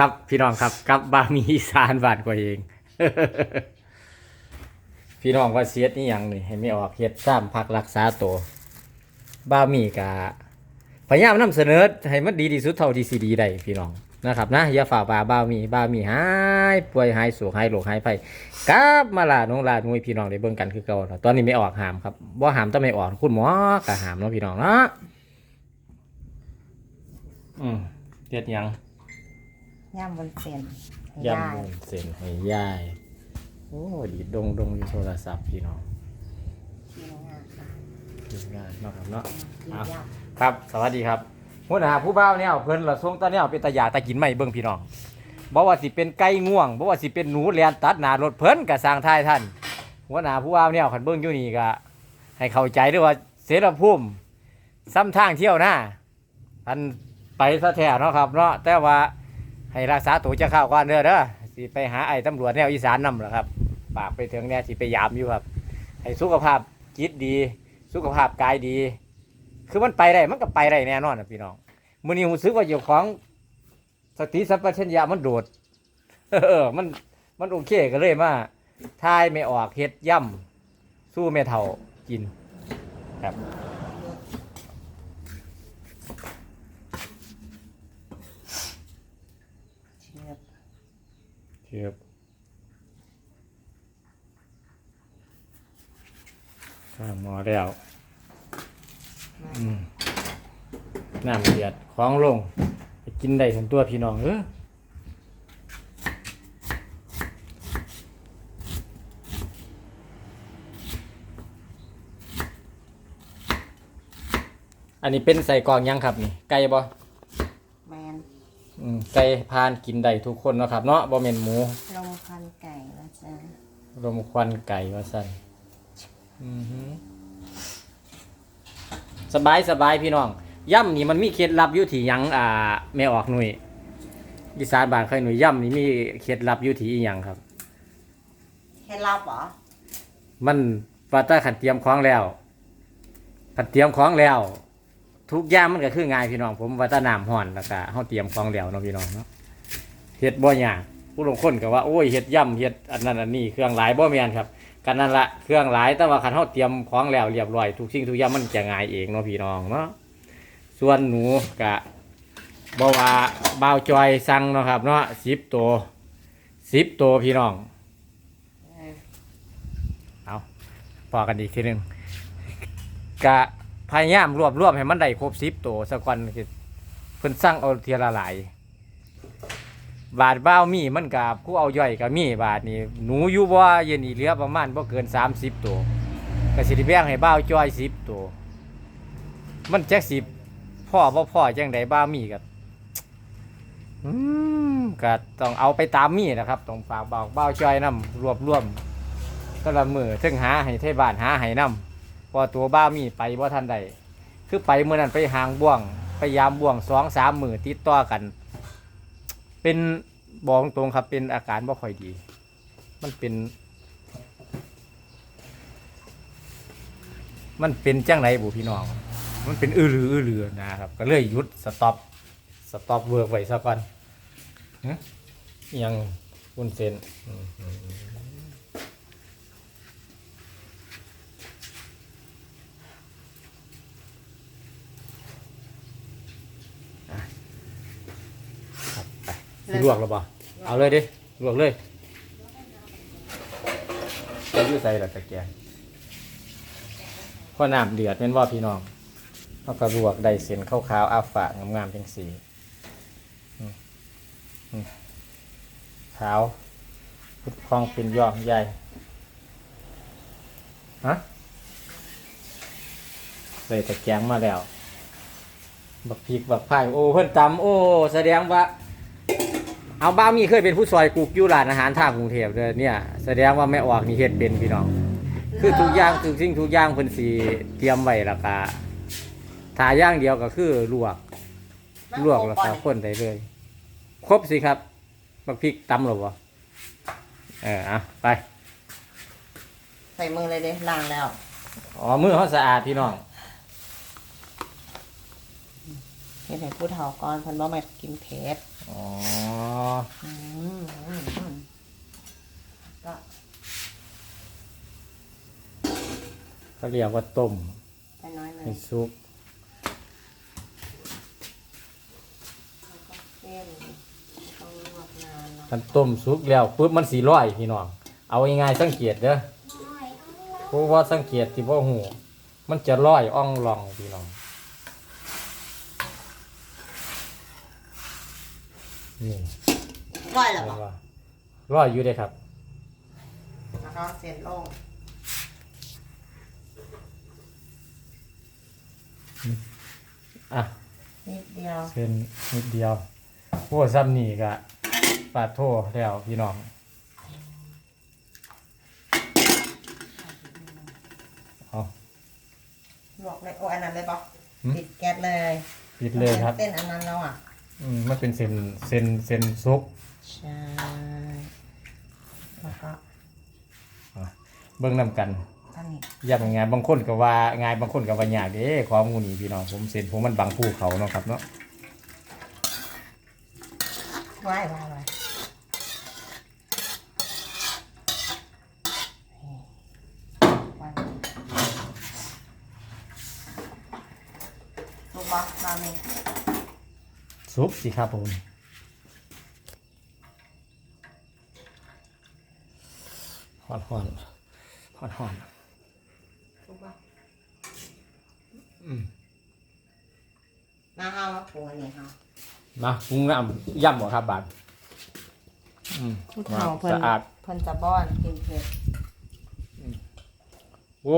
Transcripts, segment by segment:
ครับพี่น้องครับกับบามีอีสานบานกว่าเอง พี่น้องว่าเสียดนี่ยังนี่ให้ไม่ออกเฮ็ดซ้ำพักรักษาตัวบามีกะพยายามนำเสนอให้มันดีที่สุดเท่าที่สิดีได้พี่น้องนะครับนะอย่าฝ่าบาบามีบามีหายป่วยหายสูหายโรคหายไปกลับมาลาน้องลาดงวยพี่น้องได้เบิ่งกันคือเก่าตอนนี้ไม่ออกหามครับบ่หามต้องไม่ออกคุณหมอก็หามเนาะพี่น้องเนาะอืมเฮ็ดยัง ย่ำบนเส้นให้ยำได้มุนเส้นให้ยาย โอ้ดีดดงดงอยู่โทรศัพท์พี่น้องทีมงานค่ะทีมงานเนาะครับเนาะทีมเอาย่ครับ สวัสดีครับหัวหน้าผู้บ่าวเนี่ยเพิ่นละส่งตอนเนี้ยเป็นตาอยากตากินไม่เบิ่งพี่น้องบ่ว่าสิเป็นไก่ง่วงบ่ว่าสิเป็นหนูแลนตัดหน้ารถเพิ่นก็สร้างทายท่านหัวหน้าผู้บ่าวเนี่ยคันเบิ่งอยู่นี่ก็ให้เข้าใจด้วยว่าเสรภูมิซ้ำทางเที่ยวหน้าอันไปซะแท้เนาะครับเนาะแต่ว่า ให้รักษาตัวจะเข้าก่อนเด้อเด้อสิไปหาไอ้ตำรวจแนวอีสานนำล่ะครับปากไปถึงเนี่ยสิไปยามอยู่ครับ ให้สุขภาพจิตดี สุขภาพกายดี คือมันไปได้มันก็ไปได้แน่นอนนะพี่น้องมือนี้รู้สึกว่าเจ้าของสติสัมปชัญญะมันโดดเออมันมันโอเคก็เลยมาทายไม่ออกเฮ็ดย่ำสู้แม่เฒ่ากินครับำเชือก ครับข้างหมอแล้วอืมน้ำเดือดคล้องลง ไปกินได้ทั้งตัวพี่น้องเอออันนี้เป็นใส่กรองยังครับนี่ ไก่บ่แมน อืมไก่พานกินได้ทุกคนเนาะครับ เนาะบ่แม่นหมูลงพันไก่แล้วจ้ะรมควันไก่ว่าสั่นอือหือสบายสบายพี่น้องย่ำนี่มันมีเคล็ดลับอยู่ที่หยังอ่าแม่ออกหนุ่ยอีสานบ้านเคยหนุ่ยย่ำนี่มีเคล็ดลับอยู่ที่อีหยังครับ เคล็ดลับเหรอมันว่าถ้าขันเตรียมของแล้วขันเตรียมของแล้ว ทุกอย่างมันก็คือง่ายพี่น้อง ผมว่าถ้าน้ำห่อนแล้วก็เฮาเตรียมของแล้วเนาะพี่น้องเนาะเฮ็ดบ่ยากผู้ลงคนก็ว่าโอ้ยเฮ็ดย่ำเฮ็ดอันนั้นอันนี้เครื่องหลายบ่แม่นครับกันนั่นละเครื่องหลายแต่ว่าคันเฮาเตรียมของแล้วเรียบร้อยทุกสิ่งทุกอย่างมันจะง่ายเองเนาะพี่น้องเนาะส่วนหนูก็บ่ว่าบ่าวจอยสั่งเนาะครับ เนาะ10ตัว10ตัวพี่น้องเออพอกันอีกทีหนึงกะ พยายามรวบรวมให้มันได้ครบสิบตัวสักวันคือเพิ่นสั่งเอาเทียละหลาย บาทบ้าวมีมันกับผู้เอาย่อยกับมีบาทนี่หนูอยู่บ่เย็นอีเหลือประมาณบ่เกินสามสิบตัวก็สิได้แบ่งให้บ้าวจ้อยสิบตัวมันแจ็คสิบพ่อบ่พ่อจังไดบ้าวมีกับอืมก็ต้องเอาไปตามมีนะครับต้องฝากบอกบ้าวจ้อยนํรวบรวมแต่ละมือถึงหาให้เทบ้านหาให้นำ พอตัวบ้ามีไปว่าทันใดคือไปเมื่อนั้นไปหางบ่วงไปยามบ่วงสองสามมือติดต่อกัน เป็นบอกตรงครับเป็นอาการบ่ค่อยดี มันเป็น มันเป็นจังไรบุพี่น้อง มันเป็นอื้อลืออื้อลือนะครับ ก็เลยหยุดสต็อปสต็อปเวิร์กไว้ซะก่อนะยังวุ้นเส้นอืมอืมอืม สิลวกแล้วบ่เอาเลยดิลวกเลยจะอยู่ใส่ละตะแกรงพอน้ำเดือดเป็นว่าพี่น้องเขาก็ลวกได้เส้นขาวๆอาฝากงามๆจังสีขาวพุดพองเป็นยอดใหญ่ฮะใส่ตะแกรงมาแล้ว บักพริกบักพายโอ้เพิ่นตำโอ้ แสดงว่า เอาบ้ามีเคยเป็นผู้ซอยกุกอยู่ร้านอาหารทางกรุงเทพเลยเนี่ยแสดงว่าแม่ออกนี่เฮ็ดเป็นพี่น้อง คือทุกอย่างทุกสิ่งทุกอย่างเพิ่นสิเตรียมไว้แล้วก็ถ้าอย่างเดียวก็คือลวกลวกแล้วก็คนได้เลย ครบสิครับบักพริกตำหรอบ่เอออะไป ใส่มือเลยเด้ล้างแล้ว อ๋อมือเขาสะอาดพี่น้องเห็นให้ผู้เฒ่าก่อนเพิ่นบ่มากินเผ็ด อ๋ออืมอืมอืมก็เขาเรียกว่าต้มไปน้อยหนึงให้ซุปแล้วก็เส้นต้องลวกนานเนาะมันต้มซุปแล้วปุ๊บมันสีร้อยพี่น้องเอาง่ายๆสังเกตเด้อเพราะว่าสังเกตที่ว่าหูมันจะร้อยอ่องลองพี่น้อง นี่ร้อยแล้วเห็บ่นว่าร้อยอยู่ได้ครับ แล้วก็เส้นลงอะนิดเดียวเส้นนิดเดียวพวกซ้ำนี่ก็ปาดโทแล้วพี่น้องเอาลวกเลยโอ้อันนั้นเลยบ่หืมปิดแก๊สเลยปิดเลยครับเส้นอันนั้นแล้วอะ อืมมันเป็นเส้นเส้นเส้นซุปใช่แล้วก็อะเบิ่งนำกันอันนี้ยากงานบางคนก็ว่าง่ายบางคนก็ว่ายากเด้ความงูนี่พี่น้องผมเส้นผมมันบางภูเขาเนาะครับเนาะไว้ไว้ไว้ไว้ลูกบอสราเมง ซุปสิครับผมหอนหอนหอนหอนลูกบอสอืมมาเอามาปรุงอันนี้เฮามาปรุงน้ำย่ำบ่ครับบาทอืมผู้เฒ่าเพิ่นสะอาดเพิ่นจะบ้อนกินเผ็ดโอ้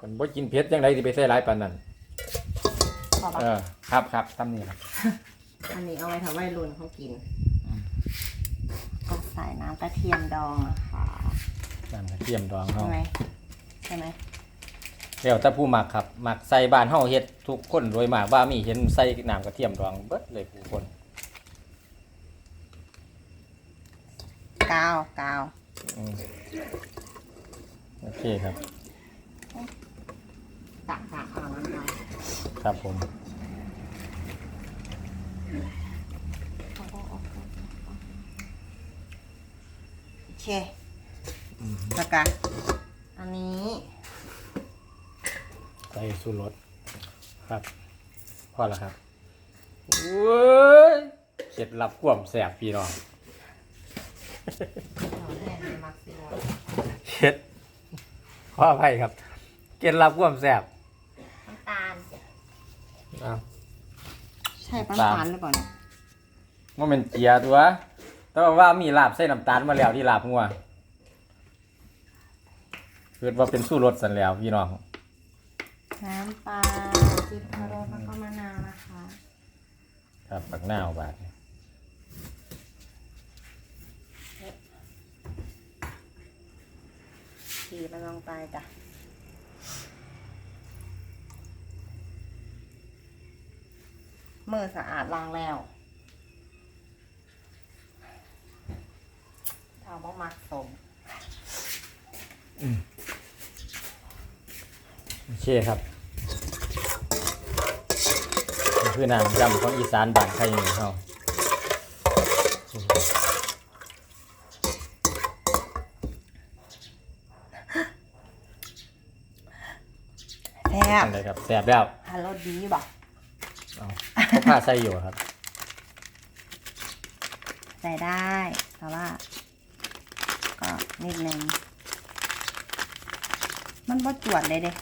กันบ่กินเผ็ดจังไดสิไปใส่หลายปานนั้น พอปะเออ ครับครับทำนี่ครับ อันนี้เอาไว้ทำไว้รุ่นเขากินก็ใส่น้ำกระเทียมดองนะคะน้ำกระเทียมดองเฮาใช่ไหมใช่ไหมแล้วแต่ผู้มักครับมักใส่บ้านเฮาเฮ็ดทุกคนโดยมากว่ามีเห็นใส่น้ำกระเทียมดองเบิดเลยผู้คนกาวกาวอืมโอเคครับตักตักเอานะคะครับผม โอเคแล้วกันอันนี้ ใส่สูรสครับ พอแล้วครับเว้ยเคล็ดลับความแสบพี่น้องเอาแน่ในมักซิโมเคล็ดขออภัยครับเคล็ดลับความแสบน้ำตาลอ้าวใช่น้ำน้ำตาลตาลหรือเปล่าเนี่ยว่าเป็นเจียตัวแต่ว่ามีลาบใส่น้ำตาลมาแล้วที่ลาบงัวคือว่าเป็นสู้รสสันแล้วพี่น้องน้ำปลาจิบพะโล้แล้วก็มะนาวนะคะ ครับปักหน้าวบาททีมันลงไปจ้ะ มือสะอาดล้างแล้วทำว่ามักสมโอเคครับนี่คือน้ำยำของอีสานบ้านใครหนึ่งเขาแซ่บอะไรครับแสบแล้วฮัลโหลดีบ่ะ เอาเขาผ้าใส่อยู่ครับ ใส่ได้แต่ว่า ก็นิดนึงมันบ่จวดเลยเด้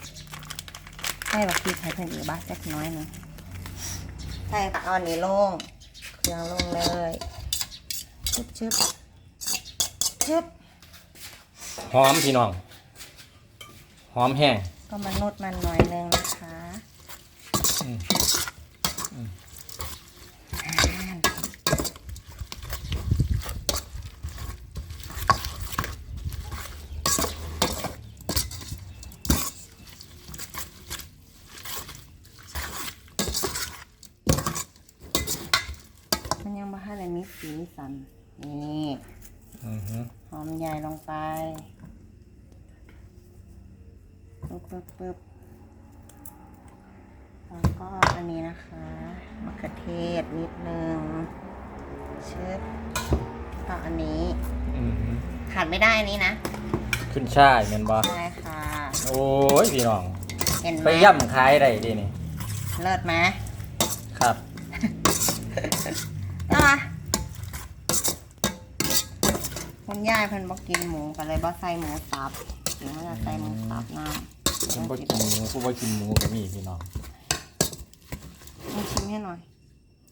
ใส่บักพริกให้เพิ่นอีกบ้าสักน้อยหนึงใส่เอาอันนี้ลงเครื่องลงเลยชึบชึบชึบหอมพี่น้อง หอมแห้งก็มานดมันหน่อยนึงนะคะ อืม อ่ามันยังไม่ให้เลยมี สีสัน นี่อือฮึหอมใหญ่ลงไปปึ๊บปึ๊บปึ๊บแล้วก็อันนี้นะคะมะเขือเทศนิดนึงเชิดก็อันนี้ อือหือขาดไม่ได้อันนี้นะขึ้นช่ายแม่นบ่ใช่ค่ะ โอ้ยพี่น้อง เห็นไหมไปย่ำขายได้ดินี่ เลิศไหมครับเอามา คุณย่ายเพิ่นบอกกินหมูก็เลยบ่ใส่หมูสับเดี๋ยวเขาจะใส่หมูสับน้ำผมบ่กินหมูกูบ่กินหมูก็มีพี่น้องลองชิมให้หน่อย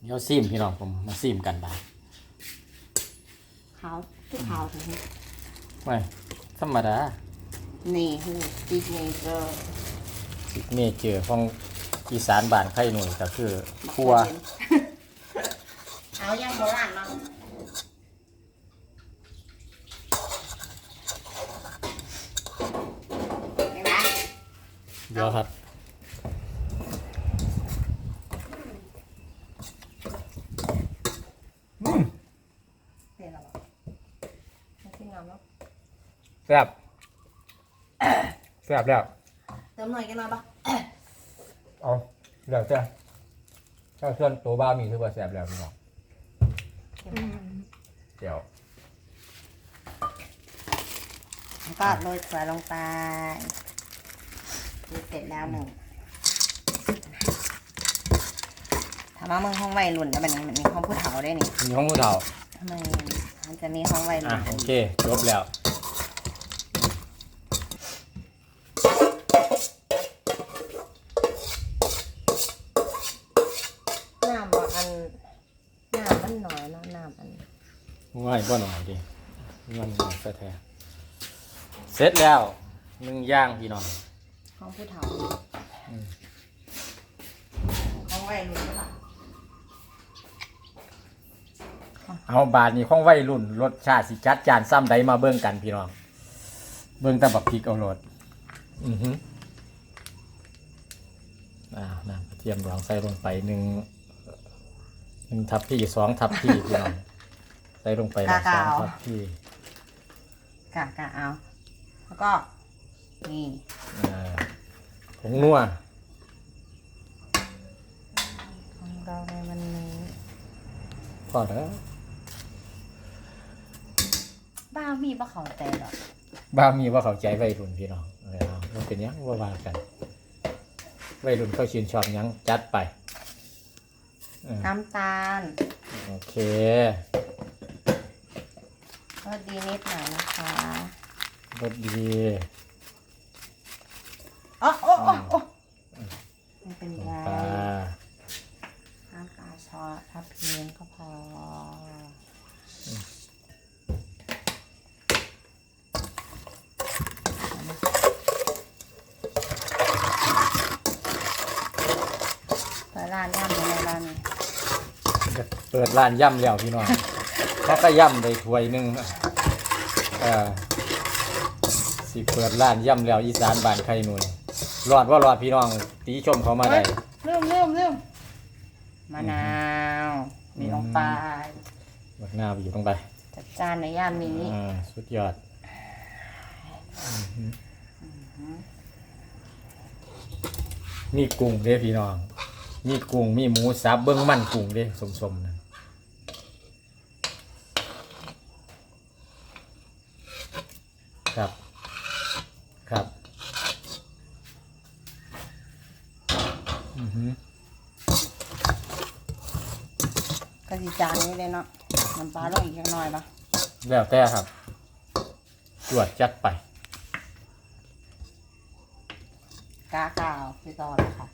เดี๋ยวซิมพี่น้องผมมาซิมกันได้ขาวที่ขาวถึงไม่ธรรมดานี่คือซิกเนเจอร์สิเนเจอร์ของอีสานบ้านไข่หนุ่ยก็คือครัวเอายังโบราณเนาะเห็นไหม เดี๋ยวครับเห็นแล้วเหรอเอาขึ้นน้ำแล้วแซ่บแซ่บแล้ว เติมหน่อยกันหน่อยปะเอาเดี๋ยวจ้ะถ้าส่วนตัวบ้ามีคือว่าแซ่บแล้วพี่น้องเดี๋ยวแล้วก็โรยถั่วลงไป นี่เสร็จแล้วหนึ่งถามว่ามึงห้องวัยรุ่นแล้วแบบนี้มันมีห้องผู้เฒ่าได้นี่มีห้องผู้เฒ่าทำไมมันจะมีห้องวัยรุ่อะนโอเคจบแล้ว น้ำบ่อันน้ำมันน้อยเนาะน้ำอันง่ายบ่หน่อยดิมันหน่อยแท้ๆเสร็จแล้วหนึ่งอย่างพี่น้อง ห้องผู้เฒ่าอืมห้องวัยรุ่นหรือเปล่าเอาบาทนี้ของวัยรุ่นรสชาติสิจัดจานซ้ำใดมาเบิ่งกันพี่น้อง เบิ่งแตะบักพริกเอาโลดอือฮึอ่าน้ำกระเทียมดองใส่ลงไปหนึ่งหนึ่งทับพี่สองทับพี่พี่น้องใส่ลงไปแล้วสองทับพี่กะกะเอา แล้วก็นี่ อ่าผงนัวของเราในวันนี้พอแล้วบ้ามีบ่เข้าใจหรอกบ้ามีว่าเข้าใจวัยรุ่นพี่น้องเออเอามันเป็นหยังว่าว่ากันวัยรุ่นเขาชื่นชอบหยังจัดไปอืมน้ำตาลโอเค ก็ดีนิดหน่อยนะคะ รสดี อ๋อโอ้โอ้โอ้ไม่เป็นไรปลาน้ำปลาชอนทับเพียงก็พอเปิดร้านย่ำอยู่ในร้านนี้เปิดร้านย่ำแล้วพี่น้องเขาก็ย่ำได้ถ้วยหนึ่งเออสิเปิดร้านย่ำแล้วอีสานบ้านไข่หนุ่ย รอดว่ารอดพี่น้องตีชมเขามาได้เริ่มเริ่มเริ่มมะนาวมีลงไปบักหน้าไปอยู่ตรงไปจัดจานในย่ามนี้อ่าสุดยอดมีกุ้งเด้พี่น้อง มีกุ้งมีหมูสับเบิ้งมันกุ้งเด้สมๆนะครับครับ อือหือก็สิจานนี้เลยเนาะน้ำปลาลงอีกจักหน่อยปะแล้วแต่ครับตรวจจัดไป กาข้าวพี่ต่อเลยค่ะ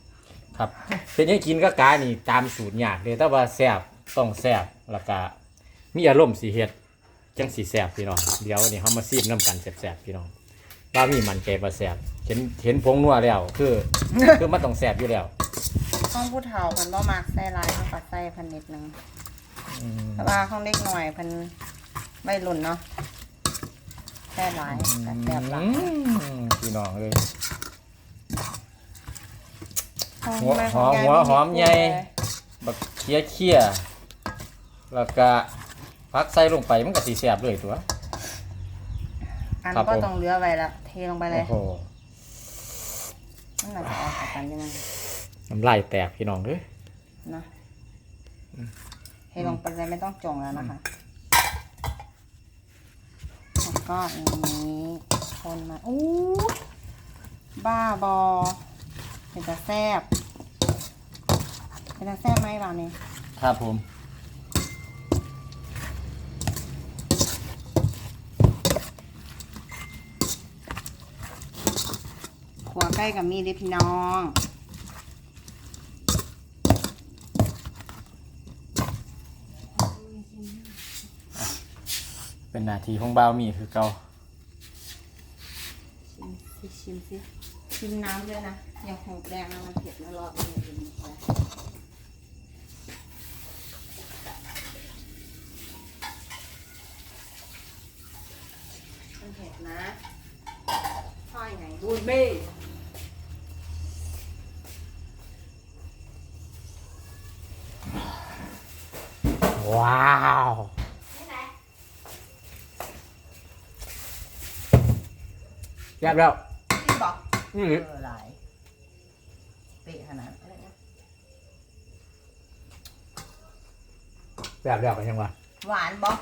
ครับเป็นยังกินก็กานี่ตามสูตรยากเลยแต่ว่าแซ่บต้องแซ่บแล้วก็มีอารมณ์สีเฮ็ดจังสีแซ่บพี่น้องเดี๋ยวนี่เขามาซีมน้ำกันแซ่บๆพี่น้องว่ามีมันใจว่าแซ่บเห็นเห็นผงนัวแล้ว คือ คือมันต้องแซ่บอยู่แล้ว ห้องผู้เฒ่าเพิ่นบ่มักใส่หลายเพิ่นก็ใส่เพิ่นนิดนึงอืมแต่ว่าห้องเล็กหน่อยเพิ่นไม่รุ่นเนาะใส่หลายก็แซ่บหลายอืมพี่น้องเลยห้องหัวแม่หอมขงหัวยายหอมใหญ่ บักเคี้ยเคี้ยแล้วก็พักใส่ลงไปมันก็สีแซ่บเลยตัว อันครับก็ผม ต้องเหลือไว้ละเทลงไปเลโอ้ยโห มันน่าจะออกจากกันยังไง น้ำลายแตกพี่น้องเด้อนะเทลงไปเลยไม่ต้องจงแล้วนะคะแล้วก็อย่างนี้คนมาอู้บ้าบอเป็นตาแซบเป็นตาแซบไหมเราเนี่ยครับผมขัวใกล้กับมีดเด้อพี่น้อง เป็นหน้าที่ของบ่าวมีคือเก่าชิมสิชิมสิชิมน้ำด้วยนะ อย่าหกแดงนะมันเผ็ดนะรอบนี้กินมันเผ็ดนะพ่อยไงบูดเบ้ ว้าวแซ่บแล้วพี่บอกนี่เออหลายเปะขนาดอะไรนะแซ่บแล้วกันยังวะหวานบอก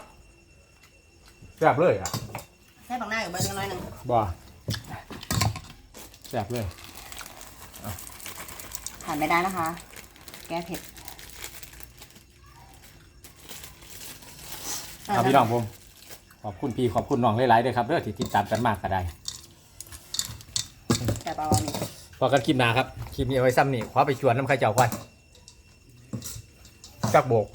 แซ่บเลยอะใส่ผักหน้าอยู่เบอร์นึงน้อยหนึ่งบ่แซ่บเลยขาดไม่ได้นะคะ แก้เผ็ดเอาพี่น้องผมขอบคุณพี่ขอบคุณน้องหลายๆด้วยครับเด้อที่ติดตามกันมากก็ได้ แต่เบาๆนี่พอกันคลิปหนาครับคลิปนี้เอาไว้ซ้ำนี่ขอไปชวนน้ำข้าวเจ้าควันจักโบก